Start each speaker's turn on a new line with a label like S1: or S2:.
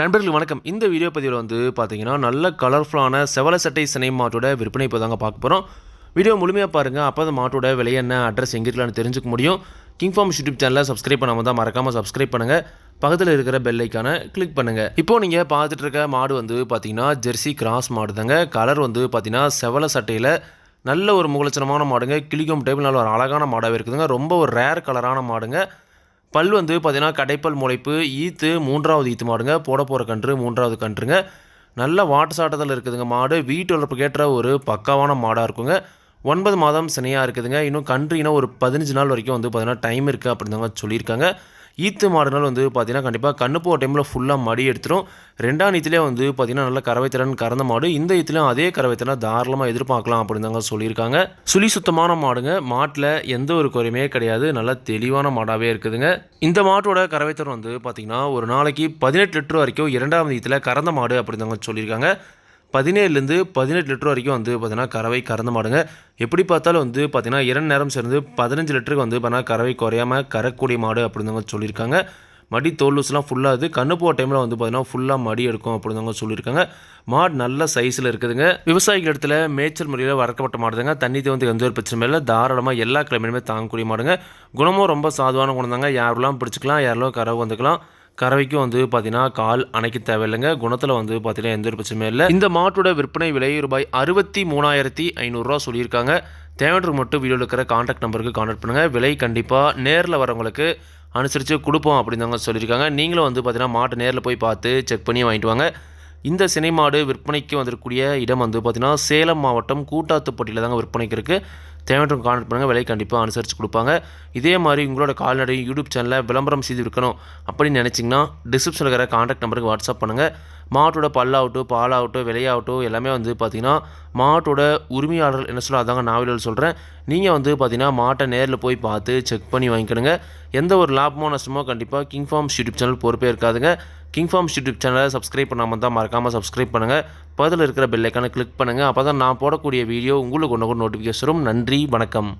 S1: நண்பர்கள் வணக்கம். இந்த வீடியோ பதிவில் வந்து பார்த்தீங்கன்னா நல்ல கலர்ஃபுல்லான செவல சட்டை சினை மாட்டோட விற்பனை இப்போ தாங்க பார்க்க போகிறோம் வீடியோ முழுமையாக பாருங்கள் அப்போ அந்த மாட்டோட விலை என்ன அட்ரஸ் எங்கே இருக்கலாம்னு தெரிஞ்சுக்க முடியும். கிங் ஃபார்ம் யூடியூப் சேனலை சப்ஸ்கிரைப் பண்ணாமல் தான் மறக்காமல் சப்ஸ்கிரைப் பண்ணுங்கள் பக்கத்தில் இருக்கிற பெல்லைக்கான கிளிக் பண்ணுங்கள் இப்போ நீங்கள் பார்த்துட்டு இருக்க மாடு வந்து பார்த்தீங்கன்னா ஜெர்சி கிராஸ் மாடு தாங்க. கலர் வந்து பார்த்தீங்கன்னா செவல சட்டையில் நல்ல ஒரு முகலட்சணமான மாடுங்க. கிளிக்கும் டைப் நல்ல ஒரு அழகான மாடாகவே இருக்குதுங்க. ரொம்ப ஒரு ரேர் கலரான மாடுங்க. பல் வந்து பார்த்தீங்கன்னா கடைப்பல் முளைப்பு ஈத்து மூன்றாவது ஈத்து மாடுங்க. போட போகிற கன்று மூன்றாவது கன்றுங்க. நல்ல வாட்டு சாட்டத்தில் இருக்குதுங்க மாடு. வீட்டு வளர்ப்புக்கேற்ற ஒரு பக்காவான மாடாக இருக்குங்க. ஒன்பது மாதம் சினையாக இருக்குதுங்க. இன்னும் கன்று இன்னும் ஒரு பதினஞ்சு நாள் வரைக்கும் வந்து பார்த்திங்கன்னா டைம் இருக்குது அப்படின்னு சொல்லியிருக்காங்க. ஈத்து மாடுனால் வந்து பார்த்திங்கன்னா கண்டிப்பாக கண்ணு போகிற டைமில் ஃபுல்லாக மடி எடுத்துரும். ரெண்டாம் ஈத்துலேயே வந்து பார்த்திங்கன்னா நல்ல கறவைத்திறன் கறந்த மாடு. இந்த ஈத்துலையும் அதே கறவைத்திறன் தாராளமாக எதிர்பார்க்கலாம் அப்படின்னு தாங்க சொல்லியிருக்காங்க. சுழி சுத்தமான மாடுங்க. மாட்டில் எந்த ஒரு குறையுமே கிடையாது. நல்ல தெளிவான மாடாகவே இருக்குதுங்க. இந்த மாட்டோட கறவைத்திறன் வந்து பார்த்தீங்கன்னா ஒரு நாளைக்கு பதினெட்டு லிட்டர் வரைக்கும் இரண்டாம் ஈத்தில் கறந்த மாடு அப்படின்னு தாங்க சொல்லியிருக்காங்க. பதினேழுலேருந்து பதினெட்டு லிட்டர் வரைக்கும் வந்து பார்த்திங்கன்னா கறவை கறந்த மாடுங்க. எப்படி பார்த்தாலும் வந்து பார்த்திங்கன்னா இரண்டு நேரம் சேர்ந்து பதினஞ்சு லிட்டருக்கு வந்து பார்த்திங்கன்னா கறவை குறையாமல் கறக்கூடிய மாடு அப்படிதாங்க சொல்லியிருக்காங்க. மடி தோல் லூஸ்லாம் ஃபுல்லாக இது. கண்ணு போகிற டைமில் வந்து பார்த்திங்கன்னா ஃபுல்லாக மடி எடுக்கும் அப்படிதாங்க சொல்லியிருக்காங்க. மாடு நல்ல சைஸில் இருக்குதுங்க. விவசாயிகள் இடத்துல மேய்ச்சல் முறையில் வறக்கப்பட்ட மாடுதாங்க. தண்ணி வந்து எந்த ஒரு பிரச்சனை இல்லை. தாராளமாக எல்லா கிழமையுமே தாங்கக்கூடிய மாடுங்க. குணமும் ரொம்ப சாதுவான குணம் தாங்க யாரெல்லாம் பிடிச்சிக்கலாம். யாரெல்லாம் கறவை வந்துக்கலாம் கறவைக்கும் வந்து பார்த்தீங்கன்னா கால் அணைக்க தேவையில்லைங்க. குணத்தில் வந்து பார்த்தீங்கன்னா எந்த ஒரு பிரச்சனையும் இல்லை. இந்த மாட்டோட விற்பனை விலை ரூபாய் அறுபத்தி மூணாயிரத்தி ஐநூறுரூவா சொல்லியிருக்காங்க. தேவையற்ற மட்டும் வீடியோவில் இருக்கிற காண்டாக்ட் நம்பருக்கு காண்டாக்ட் பண்ணுங்கள் விலை கண்டிப்பாக நேரில் வரவங்களுக்கு அனுசரித்து கொடுப்போம் அப்படின்னு தாங்க சொல்லியிருக்காங்க. நீங்களும் வந்து பார்த்தீங்கன்னா மாட்டை நேரில் போய் பார்த்து செக் பண்ணி வாங்கிட்டு வாங்க. இந்த சினை மாடு விற்பனைக்கு வந்திருக்கக்கூடிய இடம் வந்து பார்த்திங்கன்னா சேலம் மாவட்டம் கூட்டாத்துப்பட்டியில் தாங்க விற்பனைக்கு இருக்குது தேவையான கான்டாக்ட் பண்ணுங்கள் விலை கண்டிப்பாக அனுசரித்து கொடுப்பாங்க. இதே மாதிரி உங்களோட கால்நடை யூடியூப் சேனலில் விளம்பரம் செய்து விற்கணும் அப்படின்னு நினச்சிங்கன்னா டிஸ்கிரிப்ஷனில் இருக்கிற கான்டாக்ட் நம்பருக்கு வாட்ஸ்அப் பண்ணுங்கள் மாட்டோட பல்லாகட்டும் பாலாகட்டும் விலையாகட்டும் எல்லாமே வந்து பார்த்திங்கன்னா மாட்டோட உரிமையாளர் என்ன சொல்ல அதாங்க நான் சொல்கிறேன் நீங்கள் வந்து பார்த்திங்கன்னா மாட்டை நேரில் போய் பார்த்து செக் பண்ணி வாங்கிக்கணுங்க. எந்த ஒரு லாபமோ நஷ்டமோ கண்டிப்பாக கிங் ஃபார்ம்ஸ் யூடியூப் சேனல் பொறுப்பே இருக்காதுங்க. கிங் ஃபார்ம்ஸ் யூடியூப் சேனலை சப்ஸ்கிரைப் பண்ணாமல் தான் மறக்காமல் சப்ஸ்கிரைப் பண்ணுங்கள் பக்கத்தில் இருக்கிற பெல்லைக்கான கிளிக் பண்ணுங்கள் அப்போ தான் நான் போடக்கூடிய வீடியோ உங்களுக்கு ஒன்று கூட நோட்டிஃபிகேஷன் நன்றி வணக்கம்.